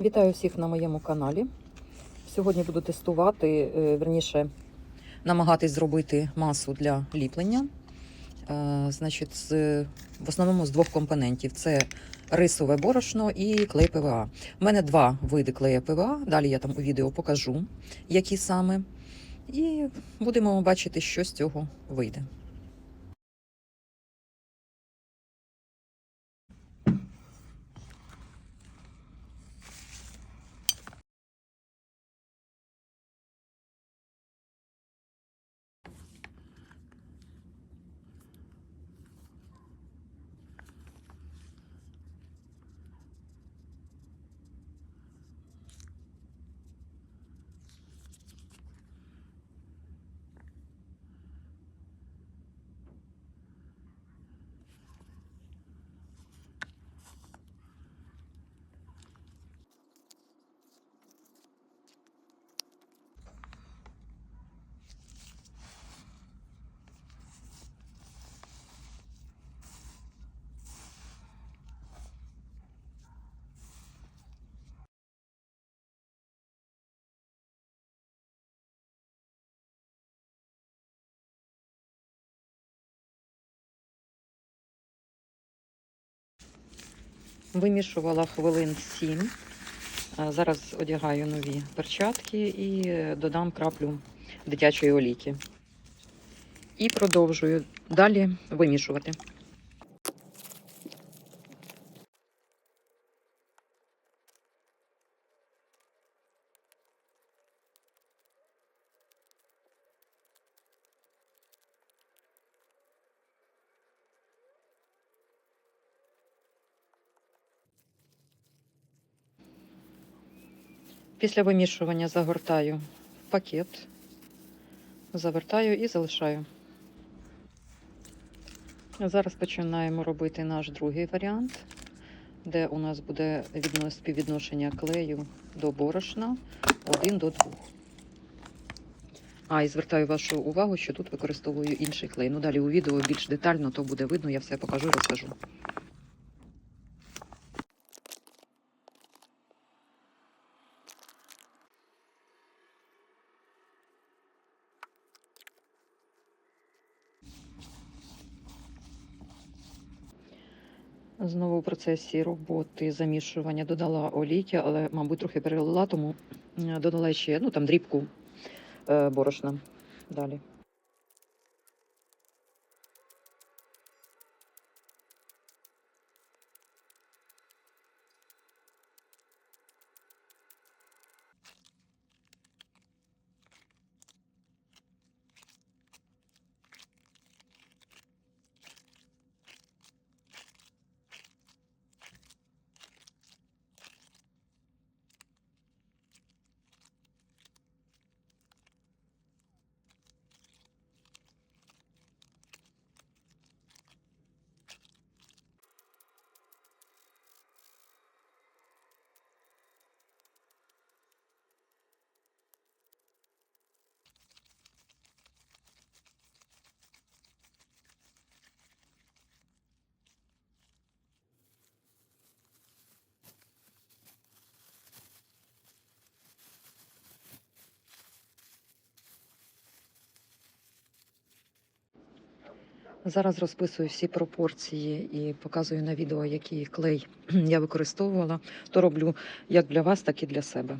Вітаю всіх на моєму каналі. Сьогодні буду тестувати, е, верніше, намагатись зробити масу для ліплення. Е, Значить, з, в основному з двох компонентів: це рисове борошно і клей ПВА. У мене два види клея ПВА. Далі я там у відео покажу, які саме. І будемо бачити, що з цього вийде. Вимішувала хвилин 7. Зараз одягаю нові перчатки і додам краплю дитячої олійки. І продовжую далі вимішувати. Після вимішування загортаю в пакет, завертаю і залишаю. Зараз починаємо робити наш другий варіант, де у нас буде співвідношення клею до борошна 1 до 2. А, і звертаю вашу увагу, що тут використовую інший клей. Ну, далі у відео більш детально то буде видно, я все покажу, і розкажу. Знову в процесі роботи замішування додала олійки, але, мабуть, трохи перелила, тому е, додала ще ну, там, дрібку е, борошна далі. Зараз розписую всі пропорції і показую на відео, який клей я використовувала. То роблю як для вас, так і для себе.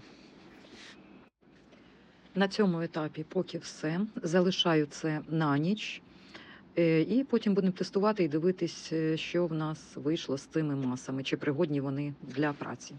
На цьому етапі поки все. Залишаю це на ніч. Е, І потім будемо тестувати і дивитись, е, що в нас вийшло з цими масами, чи пригодні вони для праці.